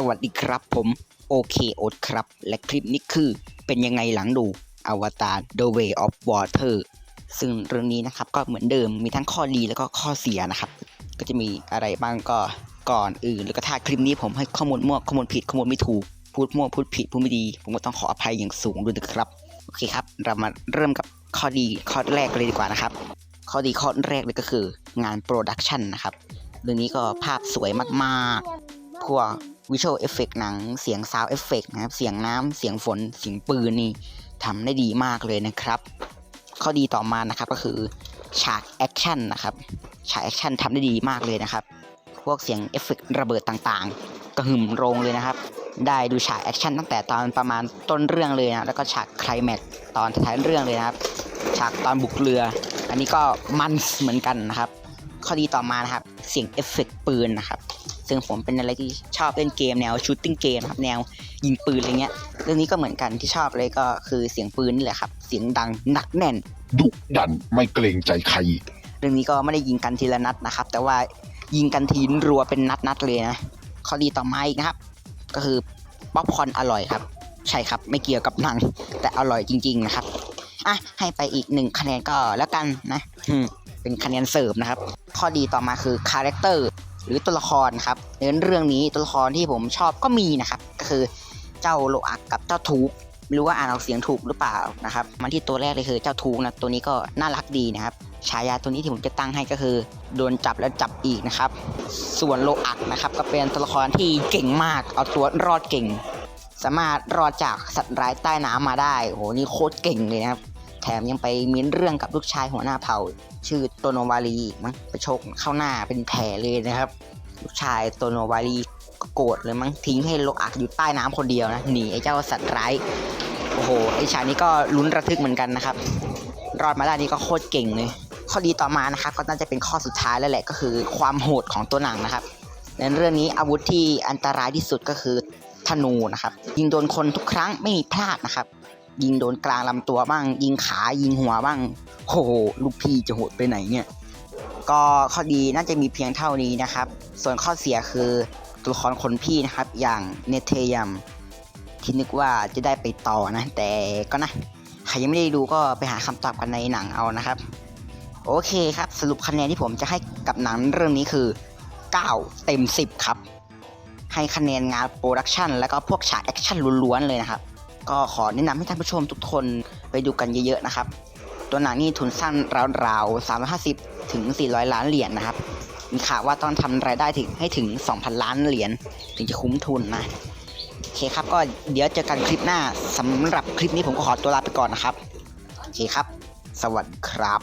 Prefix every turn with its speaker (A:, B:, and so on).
A: สวัสดีครับผมโอเคโอดครับ และคลิปนี้คือเป็นยังไงหลังดูอวตาร The Way of Water ซึ่งเรื่องนี้นะครับก็เหมือนเดิมมีทั้งข้อดีแล้วก็ข้อเสียนะครับ ก็จะมีอะไรบ้างก็ก่อนอื่น แล้วก็ถ้าคลิปนี้ผมให้ข้อมูลมั่วข้อมูลผิดข้อมูลไม่ถูก พูดมั่วพูดผิดพูดไม่ดี ผมก็ต้องขออภัยอย่างสูงด้วยนะครับโอเคครับ เรามาเริ่มกับข้อดีข้อแรกเลยดีกว่านะครับ ข้อดีข้อแรกเลยก็คืองานโปรดักชันนะครับเรื่องนี้ก็ภาพสวยมากๆพวก วิชวลเอฟเฟกหนัง เสียงซาวเอฟเฟกนะครับ เสียงน้ำ เสียงฝน เสียงปืนนี่ทำได้ดีมากเลยนะครับ ข้อดีต่อมานะครับก็คือฉากแอคชั่นนะครับ ฉากแอคชั่นทำได้ดีมากเลยนะครับ พวกเสียงเอฟเฟกระเบิดต่างๆ กระหึ่มโรงเลยนะครับ ได้ดูฉากแอคชั่นตั้งแต่ตอนประมาณต้นเรื่องเลยนะ แล้วก็ฉากไคลแม็กตอนท้ายเรื่องเลยนะครับ ฉากตอนบุกเรือ อันนี้ก็มันเหมือนกันนะครับ ข้อดีต่อมานะครับ เสียงเอฟเฟกต์ปืนนะครับ ซึ่งผมเป็นอะไรที่ชอบเล่นเกมแนวชูตติ้งเกมครับแนวยิงปืนอะไรเงี้ยเรื่องนี้ก็เหมือนกันที่ชอบเลยก็คือเสียงปืนนี่แหละครับ เสียงดังหนักแน่น
B: ดุดันไม่เกรงใจใคร
A: เรื่องนี้ก็ไม่ได้ยิงกันทีละนัดนะครับ แต่ว่ายิงกันทีรัวเป็นนัดๆเลยนะข้อดีต่อมาอีกนะครับ ก็คือป๊อปคอร์นอร่อยครับ ใช่ครับไม่เกี่ยวกับหนัง แต่อร่อยจริง ๆ นะครับอะให้ไปอีกหนึ่งคะแนนก็แล้วกันนะ อืมเป็นคะแนนเสริมนะครับ ข้อดีต่อมาคือคาแรคเตอร์ หรือตัวละครครับในเรื่องนี้ตัวละครที่ผมชอบก็มีนะครับ ก็คือเจ้าโลอักกับเจ้าทูกไม่รู้ว่าอ่านออกเสียงถูกหรือเปล่านะครับมาที่ตัวแรกเลยคือเจ้าทูกนะตัวนี้ก็น่ารักดีนะครับฉายาตัวนี้ที่ผมจะตั้งให้ก็คือ โดนจับแล้วจับอีกนะครับ ส่วนโลอักนะครับ ก็เป็นตัวละครที่เก่งมากเอาตัวรอดเก่ง สามารถรอดจากสัตว์ร้ายใต้น้ำมาได้โหนี่โคตรเก่งเลยนะครับ ถมยังไปมีเรื่องกับลูกชายหัวหน้าเผ่า ชื่อโตโนวารีมั้งไปชกเข้าหน้าเป็นแผลเลยนะครับ ลูกชายโตโนวารีก็โกรธเลยมั้งทิ้งให้โลอักอยู่ใต้น้ำคนเดียวนะหนีไอ้เจ้าสัตว์ร้ายโอ้โหไอ้ฉากนี้ก็ลุ้นระทึกเหมือนกันนะครับ รอดมาได้นี่ก็โคตรเก่งเลยข้อดีต่อมานะครับก็น่าจะเป็นข้อสุดท้ายแล้วแหละก็คือความโหดของตัวหนังนะครับในเรื่องนี้อาวุธที่อันตรายที่สุดก็คือธนูนะครับยิงโดนคนทุกครั้งไม่มีพลาดนะครับ ยิงโดนกลางลำตัวบ้าง ยิงขายิงหัวบ้างโอ้โหลูกพี่จะโหดไปไหนเนี่ย ก็ข้อดีน่าจะมีเพียงเท่านี้นะครับ ส่วนข้อเสียคือตัวละครคนพี่นะครับ อย่างเนเธยัมที่นึกว่าจะได้ไปต่อนะ แต่ก็นะใครยังไม่ได้ดูก็ไปหาคำตอบกันในหนังเอานะครับ โอเคครับ สรุปคะแนนที่ผมจะให้กับหนังเรื่องนี้คือ 9 เต็ม 10 ครับ ให้คะแนนงานโปรดักชันแล้วก็พวกฉากแอคชั่นล้วนๆเลยนะครับ ก็ขอแนะนำให้ท่านผู้ชมทุกคนไปดูกันเยอะๆนะครับ ตัวหนังนี่ทุนสั้นราวๆ350 ถึง 400 ล้านเหรียญนะครับ มีข่าวว่าต้องทำรายได้ถึงให้ถึง 2,000 ล้านเหรียญถึงจะคุ้มทุนนะโอเคครับก็เดี๋ยวเจอกันคลิปหน้าสำหรับคลิปนี้ผมก็ขอตัวลาไปก่อนนะครับโอเคครับ สวัสดีครับ